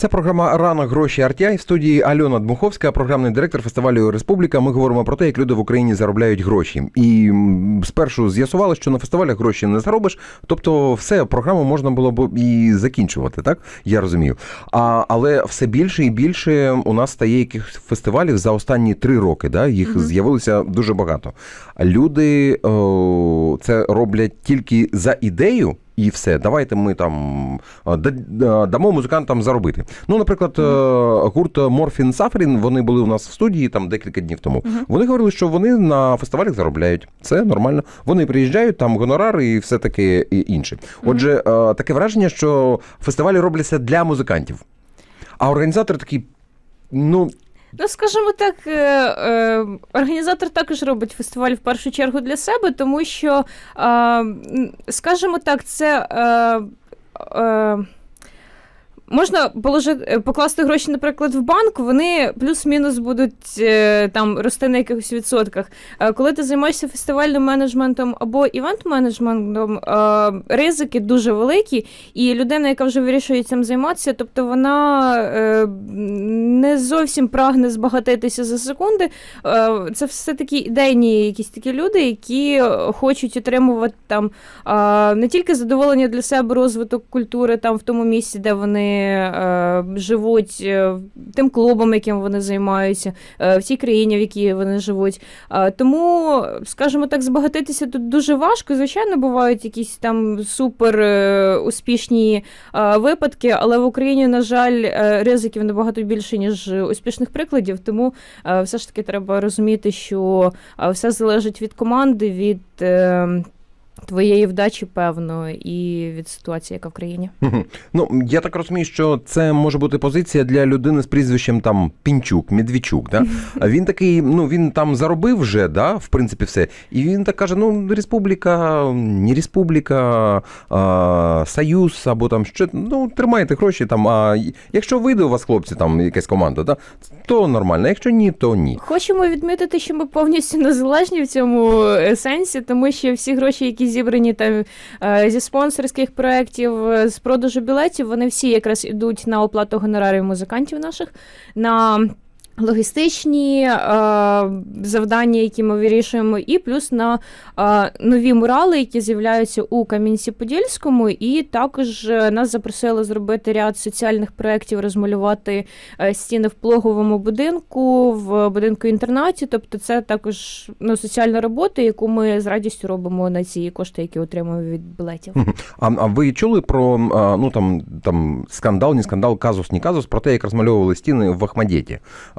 Це програма Ранок гроші RTI в студії Альона Дмуховська, програмний директор фестивалю Республіка. Ми говоримо про те, як люди в Україні заробляють гроші. І спершу з'ясували, що на фестивалях гроші не заробиш. Тобто, все програму можна було б і закінчувати, так я розумію. А але все більше і більше у нас стає якихось фестивалів за останні три роки. Да, їх Мгм. з'явилося дуже багато. Люди о, це роблять тільки за ідею. І все, давайте ми там да- да- дамо музикантам заробити. Ну, наприклад, е, гурт Морфін Сафрін, вони були у нас в студії там декілька днів тому. Вони говорили, що вони на фестивалях заробляють. Це нормально. Вони приїжджають, там гонорари і все таке і інше. Отже, е, таке враження, що фестивалі робляться для музикантів. А організатори такі, ну, Ну, скажімо так, е, е, організатор також робить фестиваль в першу чергу для себе, тому що, е, скажімо так, це. Е, е, Можна положити, покласти гроші, наприклад, в банк, вони плюс-мінус будуть е, там рости на якихось відсотках. Е, коли ти займаєшся фестивальним менеджментом або івент-менеджментом, е, ризики дуже великі, і людина, яка вже вирішує цим займатися, тобто вона е, не зовсім прагне збагатитися за секунди. Е, це все такі ідейні якісь такі люди, які е, хочуть отримувати там е, не тільки задоволення для себе, розвиток культури там в тому місці, де вони е, живуть, е, тим клубом, яким вони займаються, е, в тій країні, в якій вони живуть. Е, тому, скажімо так, збагатитися тут дуже важко. Звичайно, бувають якісь там супер е, успішні е, випадки, але в Україні, на жаль, е, ризиків набагато більше, ніж успішних прикладів. Тому е, все ж таки треба розуміти, що е, все залежить від команди, від е, твоєї вдачі, певно, і від ситуації, яка в країні. Ну, я так розумію, що це може бути позиція для людини з прізвищем там Пінчук, Медвічук. Да? Він такий, ну він там заробив вже, да, в принципі, все. І він так каже: ну, республіка, не республіка, а, Союз або там що. Ну, тримайте гроші там. А якщо вийде у вас, хлопці, там якась команда, да, то нормально. Якщо ні, то ні. Хочемо відмітити, що ми повністю незалежні в цьому е, сенсі, тому що всі гроші, які зібрані там е, зі спонсорських проєктів, е, з продажу білетів, вони всі якраз ідуть на оплату гонорарів музикантів наших. на Логістичні е, завдання, які ми вирішуємо, і плюс на е, нові мурали, які з'являються у Кам'янці-Подільському, і також е, нас запросили зробити ряд соціальних проєктів, розмалювати е, стіни в плоговому будинку, в будинку інтернаті. Тобто, це також ну, соціальна робота, яку ми з радістю робимо на ці кошти, які отримуємо від білетів. А, а ви чули про ну там, там скандал, не скандал, казус, не казус, про те, як розмальовували стіни в Ахмадєті?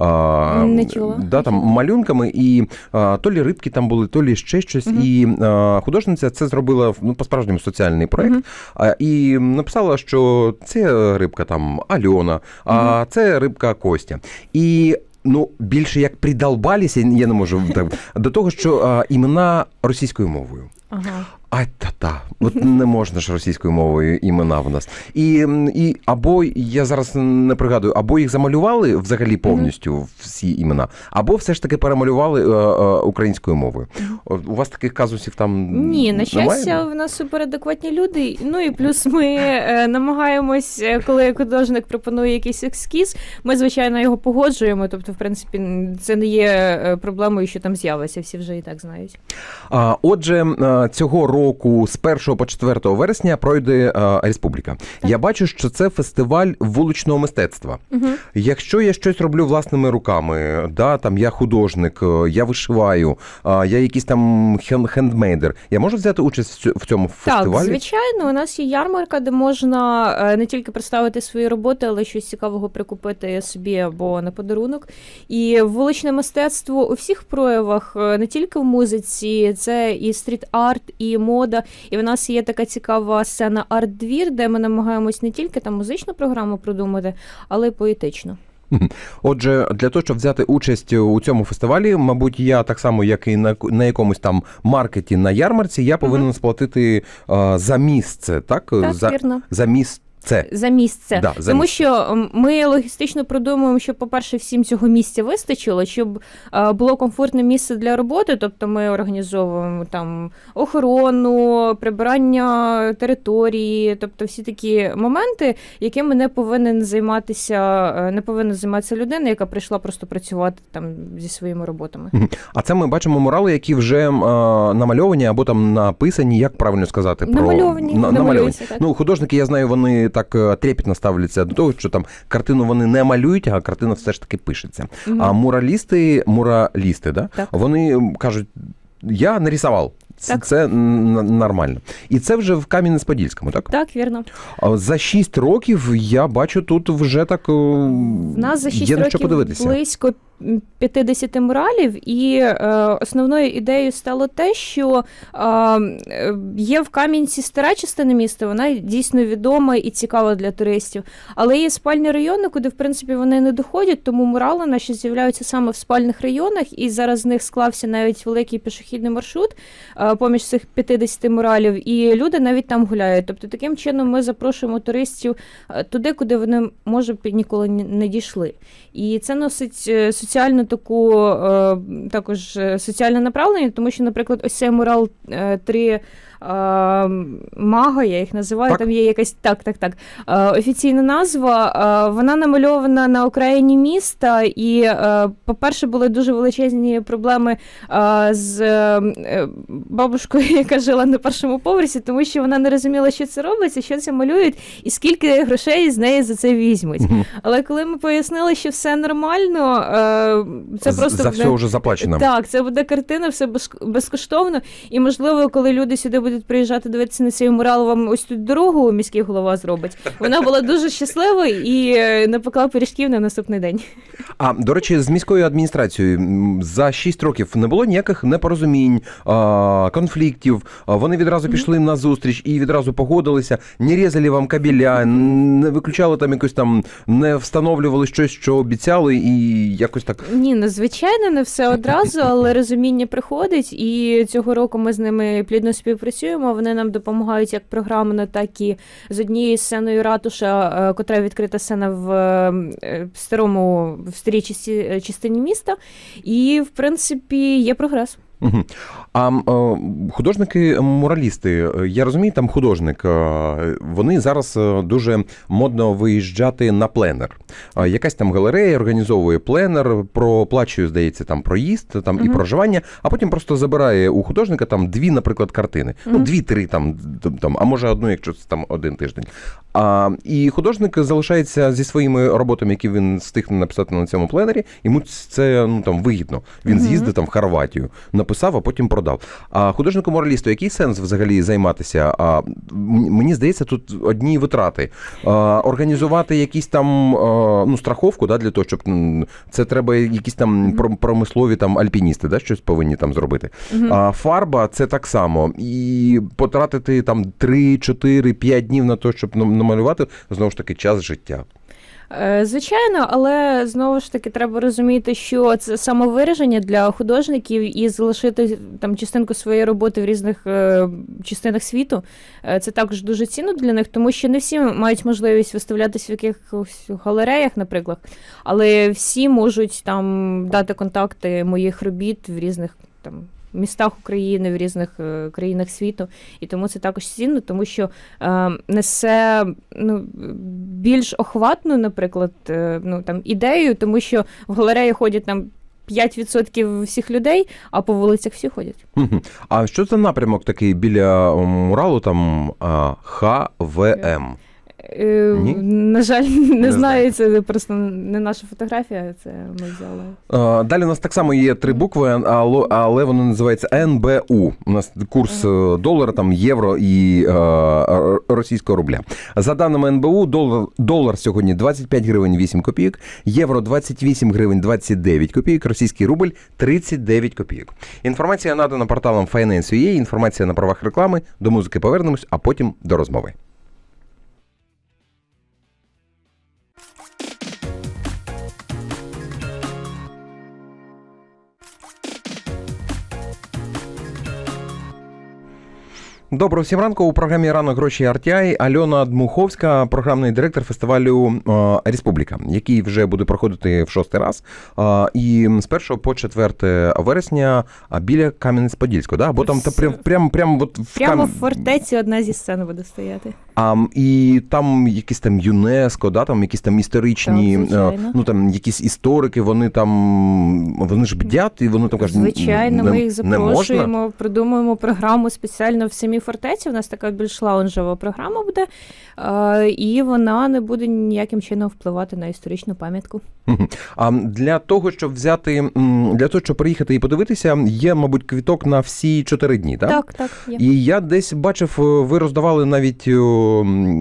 А, Не чула. Да, там малюнками, і а, то лі рибки там були, то лі ще щось. Мгм. І а, художниця це зробила ну, по-справжньому соціальний проект. Мгм. А, і написала, що це рибка там Альона, а це рибка Костя. І ну, більше як придолбалися, я не можу так, до того, що а, імена російською мовою. Ага. Ай та-та, от не можна ж російською мовою імена в нас. І, і або я зараз не пригадую, або їх замалювали взагалі повністю всі імена, або все ж таки перемалювали е, е, українською мовою. У вас таких казусів там Ні, на щастя, немає? в нас суперадекватні люди. Ну і плюс ми е, намагаємось, е, коли художник пропонує якийсь ескіз, ми звичайно його погоджуємо. Тобто, в принципі, це не є е, проблемою, що там з'явиться. Всі вже і так знають. А, отже, е, цього року з 1 по 4 вересня пройде е, Республіка. Я бачу, що це фестиваль вуличного мистецтва. Угу. Якщо я щось роблю власними руками, да, там я художник, е, я вишиваю, а, я якийсь там хен- хендмейдер, я можу взяти участь в цьому Так, фестивалі? звичайно, у нас є ярмарка, де можна е, не тільки представити свої роботи, але щось цікавого прикупити собі або на подарунок. І вуличне мистецтво у всіх проявах, е, не тільки в музиці, це і стріт-арт, і мода. І в нас є така цікава сцена арт-двір, де ми намагаємось не тільки там музичну програму продумати, але й поетично. Отже, для того, щоб взяти участь у цьому фестивалі, мабуть, я так само, як і на, на якомусь там маркеті на ярмарці, я повинен сплатити а, за місце, так? Так, за, вірно. за місце. Це. За місце. Да, за Тому місце. що ми логістично продумуємо, щоб, по-перше, всім цього місця вистачило, щоб е, було комфортне місце для роботи. Тобто ми організовуємо там охорону, прибирання території, тобто всі такі моменти, якими не повинен займатися, е, не повинна займатися людина, яка прийшла просто працювати там зі своїми роботами. А це ми бачимо мурали, які вже а, намальовані або там написані, як правильно сказати, про Намальовані, На- намалюються, так. Ну, художники, я знаю, вони так е, трепетно ставляться до того, що там картину вони не малюють, а картина все ж таки пишеться. Мгм. А муралісти, муралісти, да? Так. вони кажуть, я нарисував. Це, Так. це нормально. І це вже в Кам'янець-Подільському, так? Так, вірно. За 6 років я бачу тут вже так. е, В нас за 6 є на що років подивитися. близько 50 муралів, і е, основною ідеєю стало те, що е, є в Кам'янці стара частина міста, вона дійсно відома і цікава для туристів. Але є спальні райони, куди в принципі вони не доходять, тому мурали наші з'являються саме в спальних районах, і зараз з них склався навіть великий пішохідний маршрут е, поміж цих 50 муралів, і люди навіть там гуляють. Тобто таким чином ми запрошуємо туристів е, туди, куди вони може б ніколи не дійшли. І це носить е, соціальну таку е, також е, соціальне направлення, тому що, наприклад, ось цей мурал е, три. е, Мага, я їх називаю. Так. Там є якась так, так, так. е, Офіційна назва. е, Вона намальована на окраїні міста, і, е, по-перше, були дуже величезні проблеми е, з е, е, бабушкою, яка жила на першому поверсі, тому що вона не розуміла, що це робиться, що це малюють, і скільки грошей з неї за це візьмуть. Мгм. Але коли ми пояснили, що все нормально, е, це просто за буде- все вже заплачено. так, це буде картина, все безкоштовно. І можливо, коли люди сюди будуть приїжджати дивитися на цей мурал, вам ось тут дорогу міський голова зробить. Вона була дуже щаслива і е, напекла пиріжків на наступний день. А до речі, з міською адміністрацією за 6 років не було ніяких непорозумінь, конфліктів. Вони відразу пішли на зустріч і відразу погодилися, не різали вам кабеля, не виключали там якось там, не встановлювали щось, що обіцяли, і якось так. Ні, ну звичайно, не все одразу, але розуміння приходить, і цього року ми з ними плідно співпрацюємо. Вони нам допомагають як програмно, так і з однією сценою ратуша, е, котра відкрита сцена в е, старому в старій частині міста. І в принципі є прогрес. А е, художники-муралісти, я розумію, там художник, е, вони зараз е, дуже модно виїжджати на пленер. Якась там галерея організовує пленер, проплачує, здається, там проїзд там, і проживання, а потім просто забирає у художника там дві, наприклад, картини. Ну, дві-три там, там, а може одну, якщо це там один тиждень. А, і художник залишається зі своїми роботами, які він встигне написати на цьому пленері. Йому це ну там вигідно. Він Мгм. з'їздив там в Хорватію, написав, а потім продав. А художнику моралісту, який сенс взагалі займатися? А мені здається, тут одні витрати. А, організувати якісь там а, ну, страховку, да, для того, щоб це треба якісь там про- промислові там альпіністи, да, щось повинні там зробити. А фарба це так само. І потратити там 3, 4, 5 днів на те, щоб нам- намалювати, знову ж таки, час життя. Е, Звичайно, але знову ж таки треба розуміти, що це самовираження для художників і залишити там частинку своєї роботи в різних е, частинах світу. Е, це також дуже цінно для них, тому що не всі мають можливість виставлятися в якихось галереях, наприклад, але всі можуть там дати контакти моїх робіт в різних там. Містах України в різних е, країнах світу, і тому це також цінно, тому що е, несе ну, більш охватну, наприклад, е, ну, там, ідею, тому що в галереї ходять там 5% всіх людей, а по вулицях всі ходять. А що це напрямок такий біля муралу, там ХВМ? Е, Ні? На жаль, не, Не знаю, це просто не наша фотографія, це ми взяли. А, Далі у нас так само є три букви, але, але воно називається НБУ. У нас курс е, долара, там євро і е, російського рубля. За даними НБУ, долар, долар сьогодні 25 гривень 8 копійок, євро 28 гривень 29 копійок, російський рубль 39 копійок. Інформація надана порталом Finance.ua, інформація на правах реклами. До музики повернемось, а потім до розмови. Доброго всім ранку у програмі Ранок гроші RTI Альона Дмуховська, програмний директор фестивалю е, Республіка, який вже буде проходити в шостий раз. Е, І з 1 по 4 вересня а, біля Кам'янець-Подільського, да? Бо там та прям, прям, прям от в Прямо в фортеці одна зі сцен буде стояти. А, і там якісь там ЮНЕСКо, да, там якісь там історичні, Так, е, ну там якісь історики, вони там вони ж бдять, і вони там кажуть, Звичайно, не, ми їх не можна. запрошуємо, придумуємо програму спеціально в самій фортеці. У нас така більш лаунжева програма буде, е, і вона не буде ніяким чином впливати на історичну пам'ятку. А для того, щоб взяти для того, щоб приїхати і подивитися, є, мабуть, квіток на всі чотири дні, так? Так, так, є. І я десь бачив, ви роздавали навіть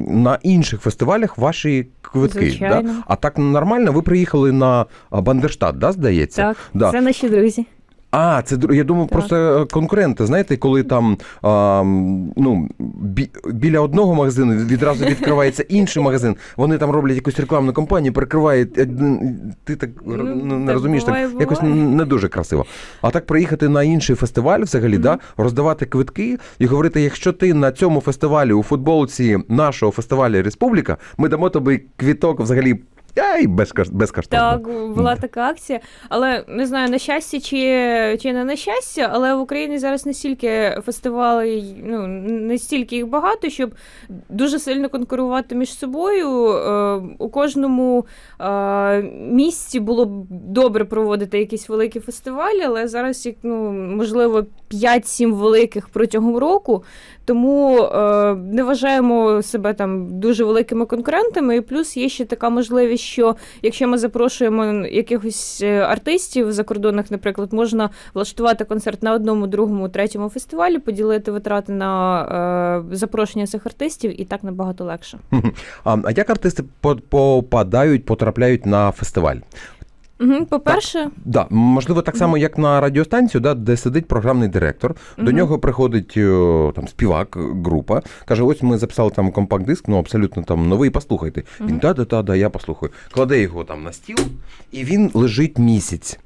на інших фестивалях ваші квитки. Звичайно. Да? А так нормально, ви приїхали на Бандерштат, да, здається? Так, Да. це наші друзі. А, це я думав, Так. просто е, конкуренти. Знаєте, коли там а, ну, бі, біля одного магазину відразу відкривається інший магазин. Вони там роблять якусь рекламну кампанію, перекривають. Ти так Ну, ну, не так розумієш, буває, так якось не дуже красиво. А так приїхати на інший фестиваль, взагалі, Мгм. да, роздавати квитки і говорити: якщо ти на цьому фестивалі у футболці нашого фестивалю Республіка, ми дамо тобі квіток взагалі. Ай, безкош- безкоштовно. Так, була така акція, але не знаю, на щастя чи, чи не на щастя, але в Україні зараз не стільки фестивалей, ну не стільки їх багато, щоб дуже сильно конкурувати між собою. Е, у кожному е, місці було б добре проводити якісь великі фестивалі, але зараз ну можливо 5-7 великих протягом року. Тому е, не вважаємо себе там дуже великими конкурентами. І плюс є ще така можливість, що якщо ми запрошуємо якихось е, артистів закордонних, наприклад, можна влаштувати концерт на одному, другому, третьому фестивалі, поділити витрати на е, запрошення цих артистів, і так набагато легше. А, як артисти по- попадають, потрапляють на фестиваль? Угу, по-перше, Да, можливо, так само, як на радіостанцію, да, де сидить програмний директор. До нього приходить там співак, група, каже: ось ми записали там компакт-диск, ну абсолютно там новий, послухайте. Він Мгм. та да да да я послухаю. Кладе його там на стіл, і він лежить місяць.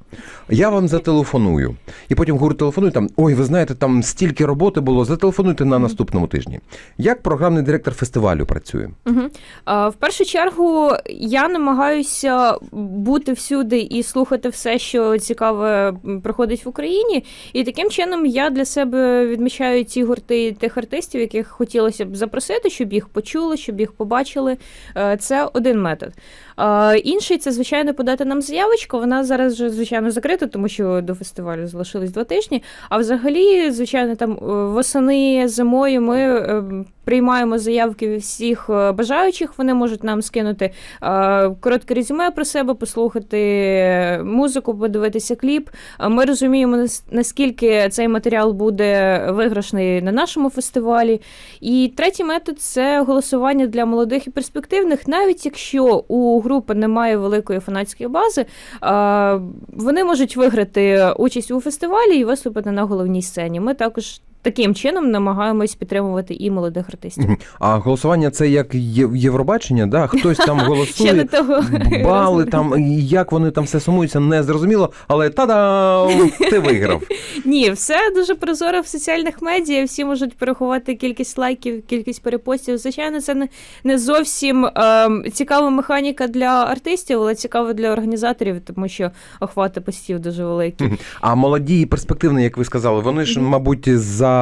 Я вам зателефоную. І потім говорю, телефоную там: ой, ви знаєте, там стільки роботи було, зателефонуйте на наступному тижні. Як програмний директор фестивалю працює? Угу. А, в першу чергу я намагаюся бути всюди і слухати все, що цікаве проходить в Україні. І таким чином я для себе відмічаю ті гурти тих артистів, яких хотілося б запросити, щоб їх почули, щоб їх побачили. Е, Це один метод. Інший це, звичайно, подати нам заявочку. Вона зараз вже, звичайно, закрита, тому що до фестивалю залишилось два тижні. А взагалі, звичайно, там е, восени, зимою ми е, приймаємо заявки всіх е, бажаючих. Вони можуть нам скинути коротке резюме про себе, послухати музику, подивитися кліп. Ми розуміємо, нас- наскільки цей матеріал буде виграшний на нашому фестивалі. І третій метод це голосування для молодих і перспективних, навіть якщо у групи немає великої фанатської бази, вони можуть виграти участь у фестивалі і виступити на головній сцені. Ми також таким чином намагаємось підтримувати і молодих артистів. А голосування це як Є- Євробачення, да? хтось там Ще не голосує. того Бали там, і як вони там все сумуються, не зрозуміло, але та-дам! Ти виграв. Ні, все дуже прозоро в соціальних медіа. Всі можуть порахувати кількість лайків, кількість перепостів. Звичайно, це не, не зовсім ем, цікава механіка для артистів, але цікава для організаторів, тому що охвати постів дуже великі. А молоді і перспективні, як ви сказали, вони ж, мабуть, за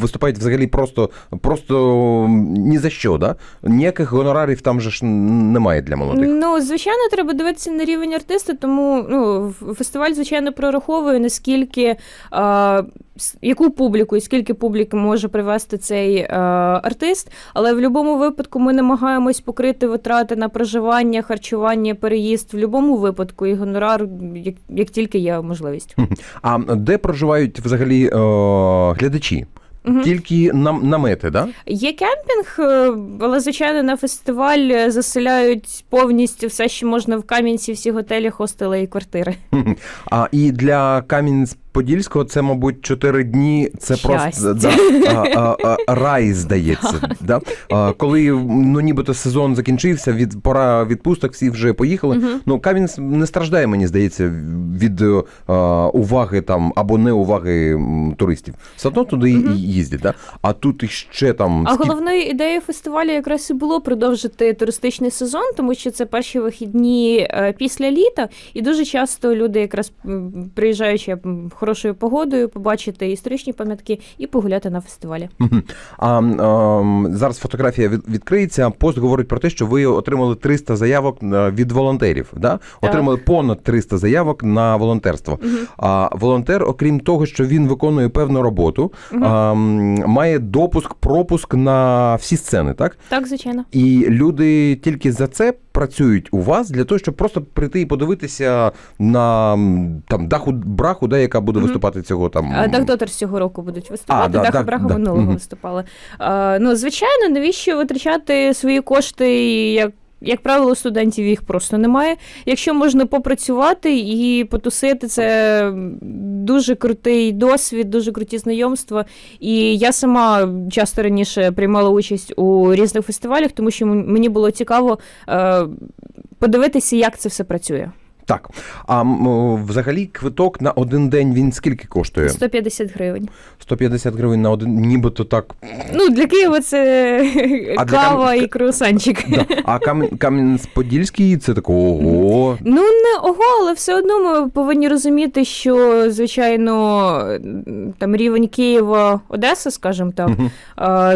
виступають взагалі просто, просто ні за що, да? Ніяких гонорарів там же ж немає для молодих. Ну, звичайно, треба дивитися на рівень артиста, тому ну, фестиваль, звичайно, прораховує, наскільки а, яку публіку і скільки публіки може привести цей а, артист. Але в будь-якому випадку ми намагаємось покрити витрати на проживання, харчування, переїзд. В будь-якому випадку і гонорар, як, як тільки є можливість. А де проживають взагалі е, глядачі? Мгм. Тільки нам, намети, да? Є кемпінг, е, але звичайно на фестиваль е, заселяють повністю все, що можна в Кам'янці, всі готелі, хостели і квартири. А і для Кам'янець-Подільського це, мабуть, чотири дні. Це Щастя. просто да, а, а, а, рай, здається. Да? А, коли ну, нібито сезон закінчився, від пора відпусток, всі вже поїхали. Ну, Кам'янець не страждає, мені здається, від е, уваги там або неуваги м, туристів. Все одно туди і їздять. Да? А тут іще там А скільки- головною ідеєю фестивалю якраз і було продовжити туристичний сезон, тому що це перші вихідні е, після літа, і дуже часто люди, якраз приїжджаючи хорошою погодою, побачити історичні пам'ятки і погуляти на фестивалі. А, ем, зараз фотографія від, відкриється. Пост говорить про те, що ви отримали 300 заявок е, від волонтерів. Да? Так. Отримали понад 300 заявок на волонтерство. Мгм. А волонтер, окрім того, що він виконує певну роботу, Мгм. а, має допуск, пропуск на всі сцени, так? Так, звичайно. І люди тільки за це працюють у вас для того, щоб просто прийти і подивитися на там даху браху, да, яка буде виступати цього там. Дак цього року будуть виступати. А, да, Даху да, браху да. минулого да. виступали. А, ну, звичайно, навіщо витрачати свої кошти, як. Як правило, студентів їх просто немає. Якщо можна попрацювати і потусити, це дуже крутий досвід, дуже круті знайомства. І я сама часто раніше приймала участь у різних фестивалях, тому що мені було цікаво е, подивитися, як це все працює. Так. А м, взагалі квиток на один день він скільки коштує? 150 гривень. 150 гривень на один, нібито так. Ну, для Києва це А для кава Кам- і круасанчик. Да. А Кам'ян- Кам'янець-Подільський це такого. Ого. Ну, не ого, але все одно ми повинні розуміти, що, звичайно, там рівень Києва, Одеса, скажімо так, Мгм.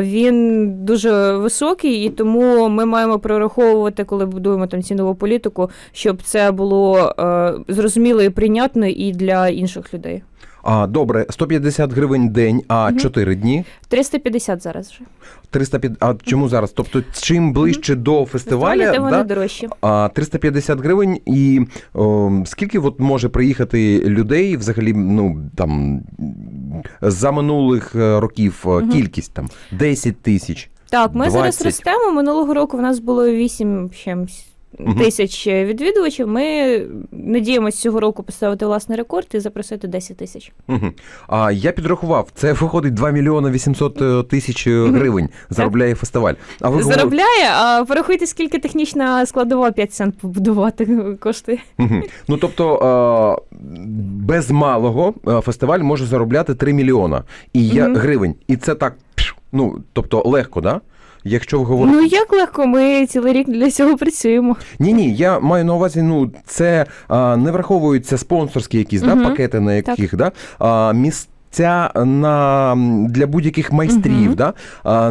він дуже високий, і тому ми маємо прораховувати, коли будуємо там цінову політику, щоб це було е, зрозуміло і прийнятно і для інших людей. А, добре, 150 гривень день, а Мгм. 4 дні. 350 зараз вже. 350, а чому зараз? Тобто, чим ближче до Фестивалі, фестиваля, тим вони да, дорожчі. а 350 гривень, і о, скільки от може приїхати людей взагалі, ну там за минулих е, років е, Мгм. кількість там 10 тисяч. Так, ми зараз ростемо. Минулого року в нас було 8 чимсь. Тисяч відвідувачів. Ми надіємося цього року поставити власний рекорд і запросити 10 тисяч. Угу. А я підрахував, це виходить 2 мільйони 800 е, тисяч е, гривень. Заробляє фестиваль. А ви Заробляє, а порахуйте, скільки технічна складова 5 цент побудувати коштує. Мгм. Ну тобто е, без малого е, фестиваль може заробляти 3 мільйона і я, Мгм. гривень. І це так, ну тобто легко, да? Якщо ви говорите. Ну як легко, ми цілий рік для цього працюємо. Ні, ні, я маю на увазі, ну це а, не враховуються спонсорські якісь да, пакети, на яких да, а, місця на для будь-яких майстрів. Мгм. Да, а,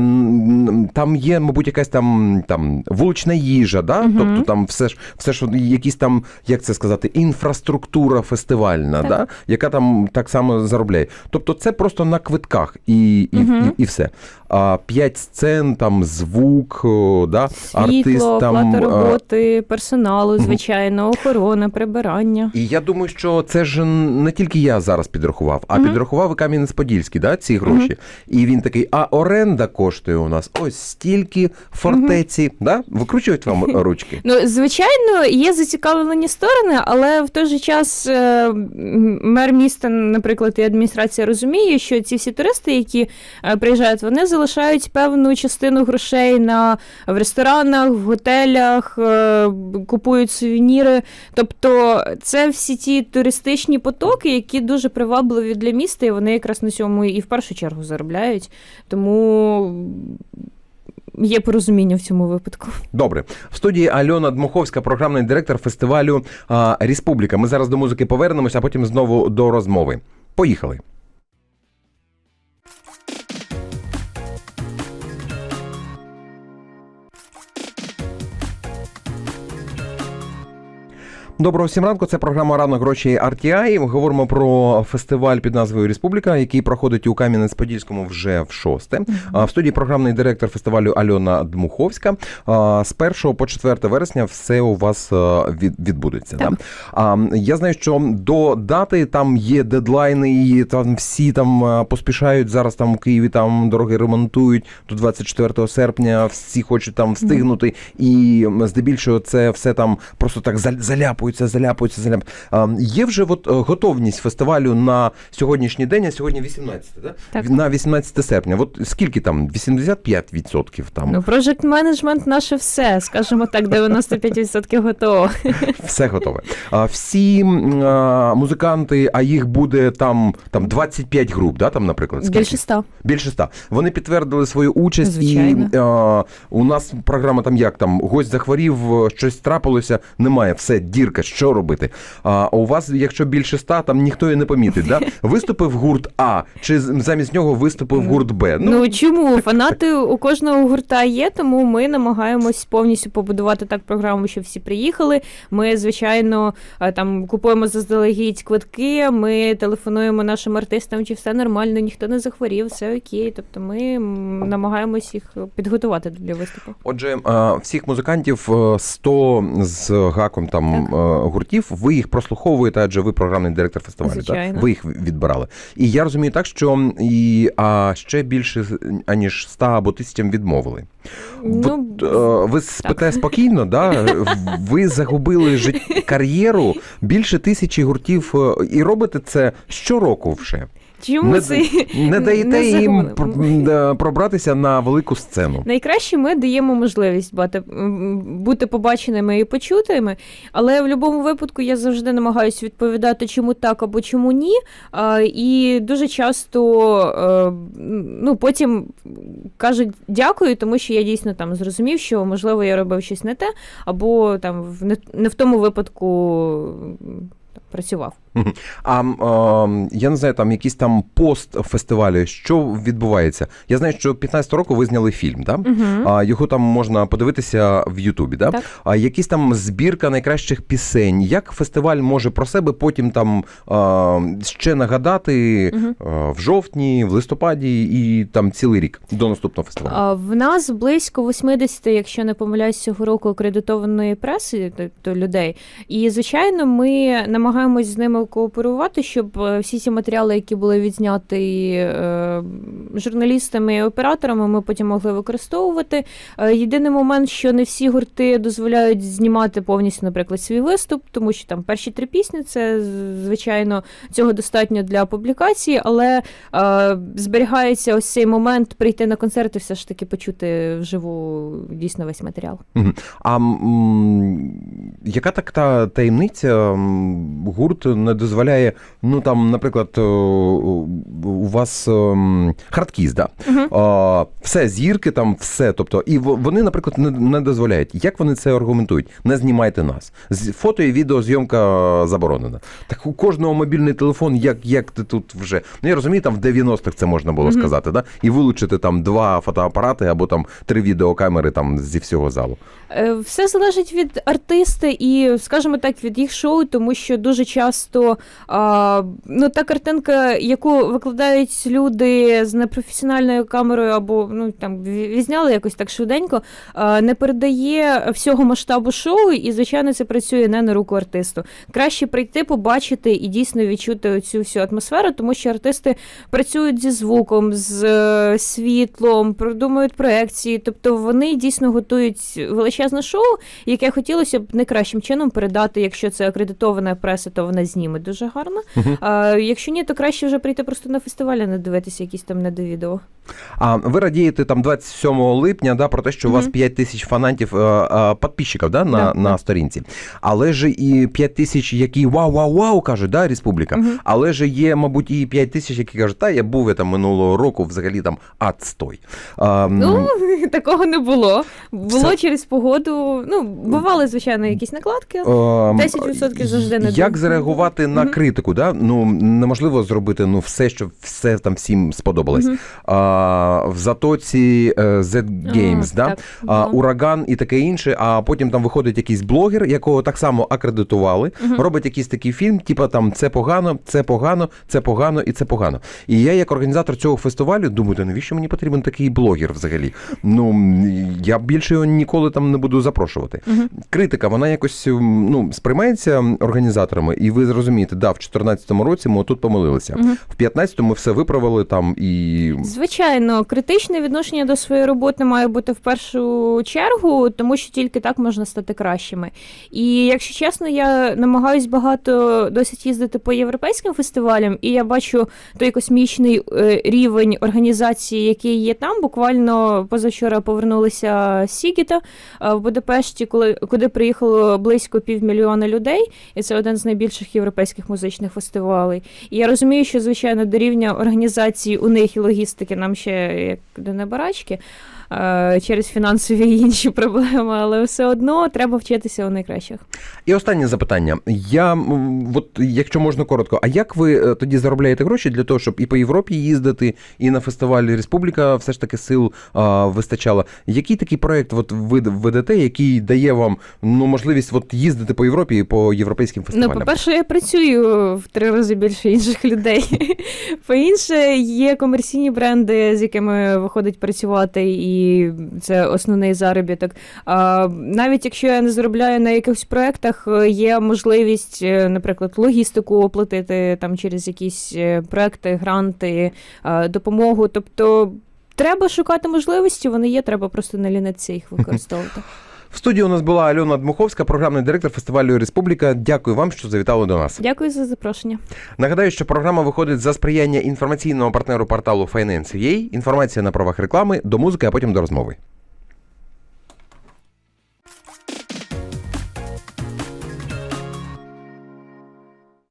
там є, мабуть, якась там, там вулична їжа, да, Мгм. тобто там все ж все ж якісь там, як це сказати, інфраструктура фестивальна, Так. да, яка там так само заробляє. Тобто це просто на квитках і, і, Мгм. і, і все. А, п'ять сцен, там звук, да, артист Світло, там. оплата а, роботи, персоналу, звичайно, охорона, прибирання. І я думаю, що це ж не тільки я зараз підрахував, а Мгм. підрахував і Кам'янець-Подільський, да, ці гроші. І він такий: а оренда коштує у нас ось стільки фортеці. Да? Викручують вам ручки. Ну, звичайно, є зацікавлені сторони, але в той же час е, мер міста, наприклад, і адміністрація розуміє, що ці всі туристи, які е, приїжджають, вони залишають певну частину грошей на в ресторанах, в готелях, е, купують сувеніри. Тобто, це всі ті туристичні потоки, які дуже привабливі для міста, і вони якраз на цьому і в першу чергу заробляють. Тому є порозуміння в цьому випадку. Добре, в студії Альона Дмуховська, програмний директор фестивалю Республіка. Ми зараз до музики повернемося, а потім знову до розмови. Поїхали. Доброго всім ранку. Це програма Ранок гроші RTI. Говоримо про фестиваль під назвою Республіка, який проходить у Кам'янець-Подільському вже в шосте. В студії програмний директор фестивалю Альона Дмуховська. З 1 по 4 вересня все у вас е, відбудеться. Так. Да? Я знаю, що до дати там є дедлайни, і там всі там е, поспішають. Зараз там у Києві там дороги ремонтують до 24 серпня. Всі хочуть там встигнути, і здебільшого це все там просто так зал- заляпується заляпуються, заляпуються, заляпуються. Є вже от, е, готовність фестивалю на сьогоднішній день, а сьогодні 18, да? Так. на 18 серпня. От скільки там? 85% там. Ну, project менеджмент наше все, скажімо так, 95% готово. Все готове. Всі музиканти, а їх буде там, там 25 груп, да, там, наприклад. скільки? Більше ста. Більше ста. Вони підтвердили свою участь, Звичайно. і а, у нас програма там як там гость захворів, е, щось трапилося, немає, все, дірка, що робити. А у вас, якщо більше ста, там ніхто і не помітить. Да? Виступив гурт А, чи замість нього виступив гурт Б. Ну, чому фанати у кожного гурта є, тому ми намагаємось повністю побудувати так програму, щоб всі приїхали. Ми, звичайно, е, там купуємо заздалегідь квитки. Ми телефонуємо нашим артистам, чи все нормально, ніхто не захворів, все окей. Тобто ми намагаємось їх підготувати для виступу. Отже, всіх музикантів е, 100 з гаком там е, гуртів, ви їх прослуховуєте, адже ви програмний директор фестивалю. Так? Ви їх відбирали. І я розумію так, що і а ще більше аніж 100 або тисячам відмовили. Ну, От, е, ви спите спокійно, да? ви загубили жит... кар'єру більше тисячі гуртів е, і робите це щороку вже. Чому Не, це не даєте не їм пробратися на велику сцену. Найкраще ми даємо можливість бути, бути побаченими і почутими, але в будь-якому випадку я завжди намагаюся відповідати, чому так або чому ні. І дуже часто е, ну, потім кажуть дякую, тому що я дійсно там зрозумів, що можливо я робив щось не те, або там не в тому випадку працював. А е, я не знаю, там якийсь там пост фестивалю, що відбувається. Я знаю, що 15 року ви зняли фільм, да? Угу. А його там можна подивитися в Ютубі, да? Так. А якісь там збірка найкращих пісень. Як фестиваль може про себе потім там а, ще нагадати а, в жовтні, в листопаді і там цілий рік до наступного фестивалю? А, В нас близько 80, якщо не помиляюсь, цього року акредитованої преси, тобто людей. І звичайно, ми намагаємось з ними кооперувати, щоб е, всі ці матеріали, які були відзняті е, журналістами і операторами, ми потім могли використовувати. Е, Єдиний момент, що не всі гурти дозволяють знімати повністю, наприклад, свій виступ, тому що там перші три пісні це звичайно цього достатньо для публікації, але зберігається ось цей момент прийти на концерт і все ж таки почути вживу дійсно весь матеріал. А яка так та таємниця гурт не дозволяє, ну там, наприклад, у вас ем, хардкіз, да? Мгм. Все, зірки там, все. Тобто, і вони, наприклад, не, не дозволяють. Як вони це аргументують? Не знімайте нас. Фото і відеозйомка заборонена. Так у кожного мобільний телефон, як, як ти тут вже. Ну я розумію, там в 90-х це можна було сказати, да? і вилучити там два фотоапарати або там три відеокамери там зі всього залу. Е, Все залежить від артиста і, скажімо так, від їх шоу, тому що дуже часто а, ну, та картинка, яку викладають люди з непрофесіональною камерою або ну, там, ві- відзняли якось так швиденько, а, не передає всього масштабу шоу, і, звичайно, це працює не на руку артисту. Краще прийти, побачити і дійсно відчути цю всю атмосферу, тому що артисти працюють зі звуком, з е, світлом, продумують проекції. Тобто вони дійсно готують величезне шоу, яке хотілося б найкращим чином передати. Якщо це акредитована преса, то вона зніме дуже гарно. А якщо ні, то краще вже прийти просто на фестиваль, а не дивитися якісь там недовідео. А ви радієте там 27 липня, да, про те, що у вас 5 тисяч фанатів, е, е, підписчиків да, на, на сторінці. Але ж і 5 тисяч, які вау-вау-вау, кажуть, да, республіка. Але ж є, мабуть, і 5 тисяч, які кажуть, та я був я там минулого року, взагалі там адстой. А, Ну такого не було. Було Це- через погоду. Ну бували звичайно якісь накладки. Ем, 10% завжди не Як зареагувати на критику? Да? Ну неможливо зробити ну все, щоб все там всім сподобалось. Мгм. А, в затоці е, Z Games, А, да? так, а, ураган і таке інше. А потім там виходить якийсь блогер, якого так само акредитували, Мгм. робить якийсь такий фільм, типа там це погано, це погано, це погано і це погано. І я, як організатор цього фестивалю, думаю, та навіщо мені потрібен такий блогер взагалі? Ну я більше його ніколи там не буду запрошувати. Мгм. Критика, вона якось ну, сприймається організаторами, і ви зрозумієте, да, в 2014 році ми тут помилилися. Мгм. В 15-му ми все виправили там і. Звичайно. Звичайно, критичне відношення до своєї роботи має бути в першу чергу, тому що тільки так можна стати кращими. І якщо чесно, я намагаюсь багато досить їздити по європейським фестивалям, і я бачу той космічний е, рівень організації, який є там. Буквально позавчора повернулися з Сігіта е, в Будапешті, коли куди приїхало близько півмільйона людей, і це один з найбільших європейських музичних фестивалей. І я розумію, що звичайно до рівня організації у них і логістики нам ще як до небарачки через фінансові і інші проблеми, але все одно треба вчитися у найкращих. І останнє запитання. Я от якщо можна коротко, а як ви е, тоді заробляєте гроші для того, щоб і по Європі їздити, і на фестивалі Республіка все ж таки сил а, вистачало? Який такий проект от ви ведете, який дає вам ну можливість от їздити по Європі і по європейським Ну, фестивалям? по-перше, я працюю в три рази більше інших людей. По-інше, є комерційні бренди, з якими виходить працювати, і це основний заробіток. А, навіть якщо я не заробляю на якихось проєктах, е, є можливість, е, наприклад, логістику оплатити там через якісь е, проекти, гранти, допомогу. Тобто. Треба шукати можливості, вони є, треба просто не лінитися їх використовувати. В студії у нас була Альона Дмуховська, програмний директор фестивалю Республіка. Дякую вам, що завітали до нас. Дякую за запрошення. Нагадаю, що програма виходить за сприяння інформаційного партнеру порталу Finance.ua. Інформація на правах реклами до музики, а потім до розмови.